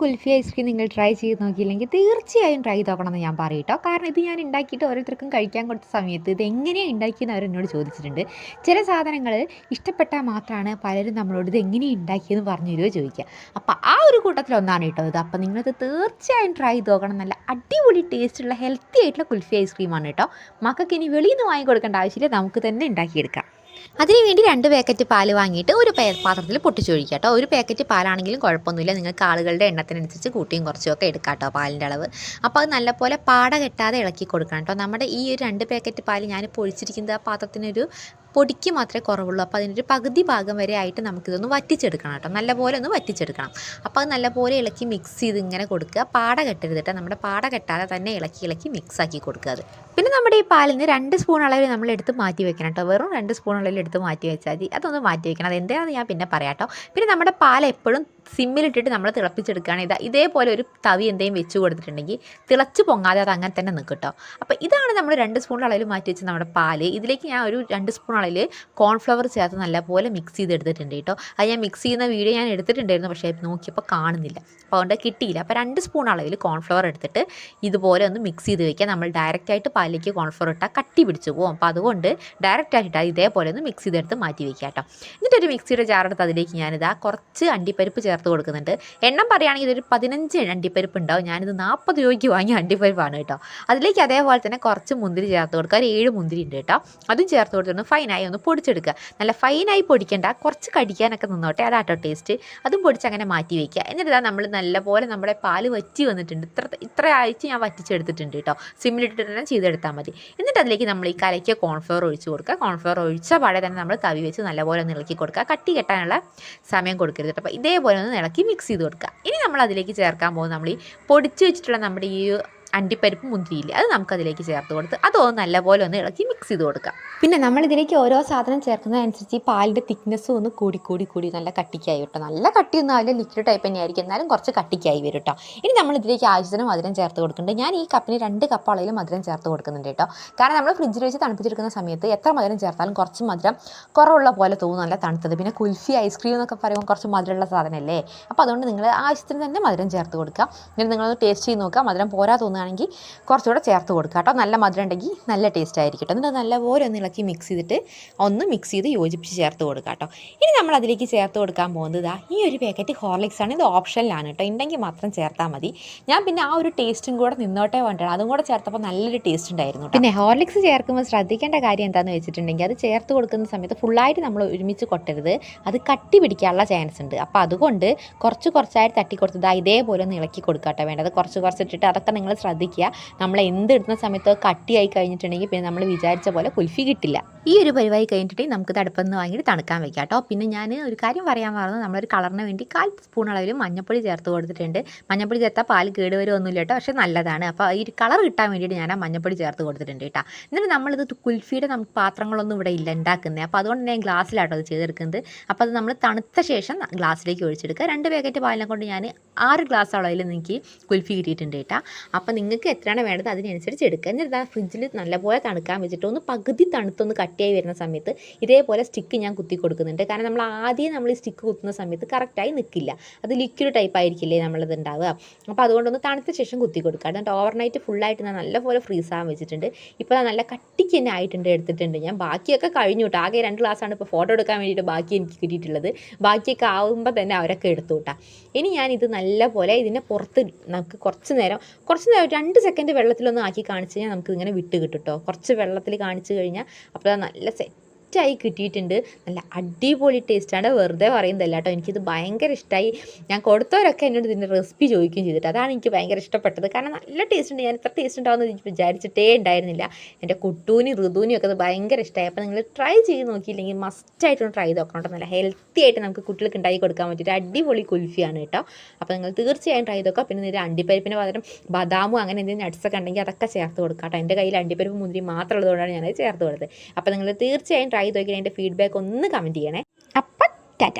Kulfi ice cream നിങ്ങൾ try ചെയ്ത് നോക്കിയില്ലെങ്കിൽ തീർച്ചയായും ട്രൈ നോക്കണം എന്ന് ഞാൻ പറയും കേട്ടോ കാരണം ഇത് ഞാൻ ഉണ്ടാക്കിയിട്ട് ഓരോരുത്തർക്കും കഴിക്കാൻ കൊടുത്ത സമയത്ത് ഇത് എങ്ങനെയാണ് ഉണ്ടാക്കിയെന്ന് അവരെന്നോട് ചോദിച്ചിട്ടുണ്ട്. ചില സാധനങ്ങൾ ഇഷ്ടപ്പെട്ടാൽ മാത്രമാണ് പലരും നമ്മളോട് ഇത് എങ്ങനെയാണ് ഉണ്ടാക്കിയെന്ന് പറഞ്ഞു തരുമോ ചോദിക്കുക. അപ്പോൾ ആ ഒരു കൂട്ടത്തിലൊന്നാണ് കേട്ടോ ഇത്. അപ്പോൾ നിങ്ങളിത് തീർച്ചയായും ട്രൈ ചെയ്ത് നോക്കണം. നല്ല അടിപൊളി ടേസ്റ്റുള്ള ഹെൽത്തി ആയിട്ടുള്ള കുൽഫി ഐസ്ക്രീമാണ് കേട്ടോ മക്കൾക്ക് ഇനി വെളിയിൽ നിന്ന് വാങ്ങി കൊടുക്കേണ്ട ആവശ്യമില്ല. നമുക്ക് തന്നെ ഉണ്ടാക്കിയെടുക്കാം. അതിന് വേണ്ടി രണ്ട് പാക്കറ്റ് പാൽ വാങ്ങിയിട്ട് ഒരു പാത്രത്തിൽ പൊട്ടിച്ചൊഴിക്കുക കേട്ടോ. ഒരു പാക്കറ്റ് പാലാണെങ്കിലും കുഴപ്പമൊന്നുമില്ല. നിങ്ങൾക്ക് ആളുകളുടെ എണ്ണത്തിനനുസരിച്ച് കൂട്ടിയും കുറച്ചും ഒക്കെ എടുക്കാം കേട്ടോ പാലിന്റെ അളവ്. അപ്പോൾ അത് നല്ലപോലെ പാട കെട്ടാതെ ഇളക്കി കൊടുക്കണം കേട്ടോ. നമ്മുടെ ഈ ഒരു രണ്ട് പാക്കറ്റ് പാൽ ഞാൻ പൊഴിച്ചിരിക്കുന്നത് ആ പാത്രത്തിനൊരു പൊടിക്ക് മാത്രമേ കുറവുള്ളൂ. അപ്പോൾ അതിനൊരു പകുതി ഭാഗം വരെ ആയിട്ട് നമുക്കിതൊന്ന് വറ്റിച്ചെടുക്കണം കേട്ടോ. നല്ലപോലെ ഒന്ന് വറ്റിച്ചെടുക്കണം. അപ്പോൾ അത് നല്ലപോലെ ഇളക്കി മിക്സ് ചെയ്ത് ഇങ്ങനെ കൊടുക്കുക. പാട കെട്ടരുത് കേട്ടോ. നമ്മുടെ പാട കെട്ടാതെ തന്നെ ഇളക്കി ഇളക്കി മിക്സ് ആക്കി കൊടുക്കുക അത്. പിന്നെ നമ്മുടെ ഈ പാലിൽ നിന്ന് രണ്ട് സ്പൂൺ അളവിൽ നമ്മൾ എടുത്ത് മാറ്റി വെക്കണം കേട്ടോ. വെറും രണ്ട് സ്പൂൺ അളവിൽ എടുത്ത് മാറ്റി വെച്ചാൽ മതി. അതൊന്ന് മാറ്റി വെക്കണം. അത് എന്താണെന്ന് ഞാൻ പിന്നെ പറയാം കേട്ടോ. പിന്നെ നമ്മുടെ പാൽ എപ്പോഴും സിമ്മിലിട്ടിട്ട് നമ്മൾ തിളപ്പിച്ചെടുക്കുകയാണ്. ഇതാ ഇതേപോലെ ഒരു തവി എന്തെങ്കിലും വെച്ച് കൊടുത്തിട്ടുണ്ടെങ്കിൽ തിളച്ച് പൊങ്ങാതെ അത് അങ്ങനെ തന്നെ നിൽക്കും കേട്ടോ. അപ്പോൾ ഇതാണ് നമ്മൾ രണ്ട് സ്പൂൺ അളവിൽ മാറ്റി വെച്ച നമ്മുടെ പാൽ. ഇതിലേക്ക് ഞാൻ ഒരു രണ്ട് സ്പൂൺ അളവിൽ കോൺഫ്ലവർ ചേർത്ത് നല്ലപോലെ മിക്സ് ചെയ്ത് എടുത്തിട്ടുണ്ട് കേട്ടോ. അത് ഞാൻ മിക്സ് ചെയ്യുന്ന വീഡിയോ ഞാൻ എടുത്തിട്ടുണ്ടായിരുന്നു പക്ഷേ നോക്കിയപ്പോൾ കാണുന്നില്ല. അപ്പോൾ അതുകൊണ്ട് കിട്ടിയില്ല. അപ്പോൾ രണ്ട് സ്പൂൺ അളവിൽ കോൺഫ്ലവർ എടുത്തിട്ട് ഇതുപോലെ ഒന്ന് മിക്സ് ചെയ്ത് വെക്കുക. നമ്മൾ ഡയറക്റ്റ് ആയിട്ട് പാലിലേക്ക് കോൺഫ്ലവർ ഇട്ടാൽ കട്ടി പിടിച്ചു പോകും അപ്പോൾ അതുകൊണ്ട് ഡയറക്റ്റ് ആയിട്ട് ഇതേപോലെ ഒന്ന് മിക്സ് ചെയ്തെടുത്ത് മാറ്റി വെക്കുക കേട്ടോ. എന്നിട്ടൊരു മിക്സിയുടെ ജാറെടുത്ത് അതിലേക്ക് ഞാനിതാ കുറച്ച് അണ്ടിപ്പരിപ്പ് ചേർത്ത് കൊടുക്കുന്നുണ്ട്. എണ്ണം പറയുകയാണെങ്കിൽ ഇതൊരു പതിനഞ്ച് അണ്ടിപ്പരിപ്പ് ഉണ്ടാവും ഞാനിത് നാൽപ്പത് രൂപയ്ക്ക് വാങ്ങിയ അണ്ടിപ്പരിപ്പാണ് കേട്ടോ. അതിലേക്ക് അതേപോലെ തന്നെ കുറച്ച് മുന്തിരി ചേർത്ത് കൊടുക്കുക. ഒരു ഏഴ് മുന്തിരി ഉണ്ട് കേട്ടോ. അതും ചേർത്ത് കൊടുത്തിട്ട് ഫൈനായി ഒന്ന് പൊടിച്ചെടുക്കുക. നല്ല ഫൈനായി പൊടിക്കേണ്ട. കുറച്ച് കടിക്കാനൊക്കെ നിന്നോട്ടെ. അതാട്ടോ ടേസ്റ്റ് അതും പൊടിച്ച് അങ്ങനെ മാറ്റി വയ്ക്കുക എന്നിട്ട് നമ്മൾ നല്ലപോലെ നമ്മുടെ പാൽ വറ്റി വന്നിട്ടുണ്ട്. ഇത്ര ഇത്ര ആഴ്ച ഞാൻ വറ്റിച്ചെടുത്തിട്ടുണ്ട് കേട്ടോ. സിമ്മിലിട്ടിട്ട് തന്നെ ചെയ്തെടുത്താൽ മതി. എന്നിട്ട് അതിലേക്ക് നമ്മൾ ഈ കലയ്ക്ക് കോൺഫ്ലവർ ഒഴിച്ച് കൊടുക്കുക. കോൺഫ്ലവർ ഒഴിച്ച പാടെ തന്നെ നമ്മൾ തവി വെച്ച് നല്ലപോലെ ഒന്ന് ഇളക്കി കൊടുക്കുക. കട്ടി കെട്ടാനുള്ള സമയം കൊടുക്കരുത് അപ്പോൾ ഇതേപോലെ ഒന്ന് ഇളക്കി മിക്സ് ചെയ്ത് കൊടുക്കുക. ഇനി നമ്മൾ അതിലേക്ക് ചേർക്കാൻ പോകുന്നത് നമ്മൾ ഈ പൊടിച്ച് വെച്ചിട്ടുള്ള നമ്മുടെ ഈ അണ്ടിപ്പരിപ്പ് മുന്തിരിയില്ലേ അത് നമുക്കതിലേക്ക് ചേർത്ത് കൊടുത്ത് അതൊന്ന് നല്ലപോലെ ഒന്ന് ഇളക്കി മിക്സ് ചെയ്ത് കൊടുക്കാം. പിന്നെ നമ്മളിതിലേക്ക് ഓരോ സാധനം ചേർക്കുന്നതനുസരിച്ച് ഈ പാലിന്റെ തിക്നെസ്സും ഒന്ന് കൂടി കൂടി കൂടി നല്ല കട്ടിക്കായി കേട്ടോ നല്ല കട്ടിയൊന്നും ആവില്ല ലിക്വിഡ് ടൈപ്പ് തന്നെ ആയിരിക്കും എന്നാലും കുറച്ച് കട്ടിക്കായി വരും കേട്ടോ ഇനി നമ്മളിതിലേക്ക് ആവശ്യത്തിന് മധുരം ചേർത്ത് കൊടുക്കുന്നുണ്ട്. ഞാൻ ഈ കപ്പിന് രണ്ട് കപ്പ് അളവിൽ മധുരം ചേർത്ത് കൊടുക്കുന്നുണ്ട് കേട്ടോ കാരണം നമ്മൾ ഫ്രിഡ്ജിൽ വെച്ച് തണുപ്പിച്ചെടുക്കുന്ന സമയത്ത് എത്ര മധുരം ചേർത്താലും കുറച്ച് മധുരം കുറവുള്ള പോലെ തോന്നും നല്ല തണുത്തത്. പിന്നെ കുൽഫി ഐസ്ക്രീം എന്നൊക്കെ പറയുമ്പോൾ കുറച്ച് മധുരമുള്ള സാധനമല്ലേ? അപ്പോൾ അതുകൊണ്ട് നിങ്ങൾ ആവശ്യത്തിന് തന്നെ മധുരം ചേർത്ത് കൊടുക്കുക എന്നിട്ട് നിങ്ങളൊന്ന് ടേസ്റ്റ് ചെയ്ത് നോക്കുക. മധുരം പോരാ തോന്നുകയാണെങ്കിൽ കുറച്ചുകൂടെ ചേർത്ത് കൊടുക്കുക കേട്ടോ. നല്ല മധുരം ഉണ്ടെങ്കിൽ നല്ല ടേസ്റ്റ് ആയിരിക്കും എന്നിട്ട് നല്ലപോലെ ഒന്ന് ഇളക്കി മിക്സ് ചെയ്തിട്ട് ഒന്ന് മിക്സ് ചെയ്ത് യോജിപ്പിച്ച് ചേർത്ത് കൊടുക്കുക കേട്ടോ. ഇനി നമ്മൾ അതിലേക്ക് ചേർത്ത് കൊടുക്കാൻ പോകുന്നത് ഈ ഒരു പാക്കറ്റ് ഹോർലിക്സ് ആണ്. ഇത് ഓപ്ഷനിലാണ് കേട്ടോ. ഉണ്ടെങ്കിൽ മാത്രം ചേർത്താൽ മതി. ഞാൻ പിന്നെ ആ ഒരു ടേസ്റ്റും കൂടെ നിന്നോട്ടേ വേണ്ടത്. അതും കൂടെ ചേർത്തപ്പോൾ നല്ലൊരു ടേസ്റ്റ് ഉണ്ടായിരുന്നു പിന്നെ ഹോർലിക്സ് ചേർക്കുമ്പോൾ ശ്രദ്ധിക്കേണ്ട കാര്യം എന്താണെന്ന് വെച്ചിട്ടുണ്ടെങ്കിൽ അത് ചേർത്ത് കൊടുക്കുന്ന സമയത്ത് ഫുള്ളായിട്ട് നമ്മൾ ഒരുമിച്ച് കൊട്ടരുത്. അത് കട്ടി പിടിക്കാനുള്ള ചാൻസ് ഉണ്ട്. അപ്പോൾ അതുകൊണ്ട് കുറച്ച് കുറച്ചായിട്ട് തട്ടി കൊടുത്തത് ഇതേപോലെ ഒന്ന് ഇളക്കി കൊടുക്കട്ടെ വേണ്ടത്. കുറച്ച് കുറച്ചിട്ടിട്ട് അതൊക്കെ നിങ്ങൾ ശ്രദ്ധിക്കുക. നമ്മൾ എന്ത് ഇടുന്ന സമയത്ത് കട്ടിയായി കഴിഞ്ഞിട്ടുണ്ടെങ്കിൽ പിന്നെ നമ്മൾ വിചാരിച്ച പോലെ കുൽഫി കിട്ടില്ല. ഈ ഒരു പരിപാടി കഴിഞ്ഞിട്ട് നമുക്ക് തടുപ്പെന്ന് വാങ്ങിയിട്ട് തണുക്കാൻ വെക്കാം കേട്ടോ. പിന്നെ ഞാൻ ഒരു കാര്യം പറയാൻ മറന്നു. നമ്മളൊരു കളറിന് വേണ്ടി കാൽ സ്പൂൺ അളവിൽ മഞ്ഞപ്പൊടി ചേർത്ത് കൊടുത്തിട്ടുണ്ട്. മഞ്ഞപ്പൊടി ചേർത്താൽ പാൽ കേടുവരുമൊന്നുമില്ല കേട്ടോ. പക്ഷേ നല്ലതാണ്. അപ്പോൾ ഈ കളർ കിട്ടാൻ വേണ്ടിയിട്ട് ഞാൻ ആ മഞ്ഞപ്പൊടി ചേർത്ത് കൊടുത്തിട്ടുണ്ട് കേട്ടോ. എന്നിട്ട് നമ്മളിത് കുൽഫിയുടെ നമുക്ക് പാത്രങ്ങളൊന്നും ഇവിടെ ഇല്ല ഉണ്ടാക്കുന്നത് അപ്പോൾ അതുകൊണ്ട് ഞാൻ ഗ്ലാസ്സിലാട്ടോ അത് ചെയ്തെടുക്കുന്നത്. അപ്പോൾ അത് നമ്മൾ തണുത്ത ശേഷം ഗ്ലാസ്സിലേക്ക് ഒഴിച്ചെടുക്കുക. രണ്ട് പാക്കറ്റ് പാലിനെ കൊണ്ട് ഞാൻ ആറ് ഗ്ലാസ് അളവിൽ എനിക്ക് കുൽഫി കിട്ടിയിട്ടുണ്ട് കേട്ടോ. അപ്പോൾ നിങ്ങൾക്ക് എത്രയാണ് വേണ്ടത് അതിനനുസരിച്ച് എടുക്കുക. എന്നിട്ട് ആ ഫ്രിഡ്ജിൽ നല്ലപോലെ തണുക്കാൻ വെച്ചിട്ട് ഒന്ന് പകുതി തണുത്തൊന്ന് കട്ടിയായി വരുന്ന സമയത്ത് ഇതേപോലെ സ്റ്റിക്ക് ഞാൻ കുത്തി കൊടുക്കുന്നുണ്ട്. കാരണം നമ്മൾ ആദ്യം നമ്മൾ ഈ സ്റ്റിക്ക് കുത്തുന്ന സമയത്ത് കറക്റ്റായി നിൽക്കില്ല അത് ലിക്വിഡ് ടൈപ്പ് ആയിരിക്കില്ലേ നമ്മളത് ഉണ്ടാവുക. അപ്പോൾ അതുകൊണ്ടൊന്ന് തണുത്ത ശേഷം കുത്തി കൊടുക്കുക. എന്നിട്ട് ഓവർനൈറ്റ് ഫുള്ളായിട്ട് ഞാൻ നല്ലപോലെ ഫ്രീസ് ആകാൻ വെച്ചിട്ടുണ്ട്. ഇപ്പോൾ നല്ല കട്ടിക്ക് തന്നെ ആയിട്ടുണ്ട് എടുത്തിട്ടുണ്ട്. ഞാൻ ബാക്കിയൊക്കെ കഴിഞ്ഞു കേട്ടോ ആകെ രണ്ട് ഗ്ലാസ്സാണ് ഇപ്പോൾ ഫോട്ടോ എടുക്കാൻ വേണ്ടിയിട്ട് ബാക്കി എനിക്ക് കിട്ടിയിട്ടുള്ളത്. ബാക്കിയൊക്കെ ആവുമ്പോൾ തന്നെ അവരൊക്കെ എടുത്തു ഇനി ഞാൻ ഇത് നല്ലപോലെ ഇതിനെ പുറത്ത് നമുക്ക് കുറച്ച് നേരം കുറച്ച് നേരം രണ്ട് സെക്കൻഡ് വെള്ളത്തിലൊന്ന് ആക്കി കാണിച്ച് കഴിഞ്ഞാൽ നമുക്ക് ഇങ്ങനെ വിട്ട് കിട്ടും കേട്ടോ കുറച്ച് വെള്ളത്തിൽ കാണിച്ച് കഴിഞ്ഞാൽ അപ്പോൾ നല്ല സെറ്റായി കിട്ടിയിട്ടുണ്ട്. നല്ല അടിപൊളി ടേസ്റ്റാണ് വെറുതെ പറയുന്നതല്ല കേട്ടോ. എനിക്കിത് ഭയങ്കര ഇഷ്ടമായി ഞാൻ കൊടുത്തവരൊക്കെ എന്നോട് ഇതിന്റെ റെസിപ്പി ചോദിക്കുകയും ചെയ്തിട്ട് അതാണ് എനിക്ക് ഭയങ്കര ഇഷ്ടപ്പെട്ടത്. കാരണം നല്ല ടേസ്റ്റ് ഉണ്ട്. ഞാൻ ഇത്ര ടേസ്റ്റ് ഉണ്ടാവുമെന്ന് എനിക്ക് വിചാരിച്ചിട്ടേ ഉണ്ടായിരുന്നില്ല. എന്റെ കുട്ടൂനും ഋതുവിനും ഒക്കെ അത് ഭയങ്കര ഇഷ്ടമായി അപ്പോൾ നിങ്ങൾ ട്രൈ ചെയ്ത് നോക്കിയില്ലെങ്കിൽ മസ്റ്റായിട്ടൊന്ന് ട്രൈ ചെയ്ത് നോക്കണം നല്ല ഹെൽത്തി ആയിട്ട് നമുക്ക് കുട്ടികൾക്ക് ഉണ്ടാക്കി കൊടുക്കാൻ പറ്റിയിട്ട് അടിപൊളി കുൽഫിയാണ് കേട്ടോ. അപ്പോൾ നിങ്ങൾ തീർച്ചയായും ട്രൈ ചെയ്ത് പിന്നെ ഇതിൽ അണ്ടിപ്പരിപ്പിന് പകരം ബദാമോ അങ്ങനെ എന്തെങ്കിലും നട്ട്സൊക്കെ ഉണ്ടെങ്കിൽ അതൊക്കെ ചേർത്ത് കൊടുക്കാം കേട്ടോ. എന്റെ കയ്യിൽ അണ്ടിപ്പരിപ്പ് മുന്തിരി മാത്രം ഉള്ളതുകൊണ്ടാണ് ഞാനത് ചേർത്ത് കൊടുത്തത്. അപ്പോൾ നിങ്ങൾ തീർച്ചയായും ട്രൈ ചെയ്ത് നോക്കി അതിന്റെ ഫീഡ്ബാക്ക് ഒന്ന് കമന്റ് ചെയ്യണേ. അപ്പം ടാറ്റ.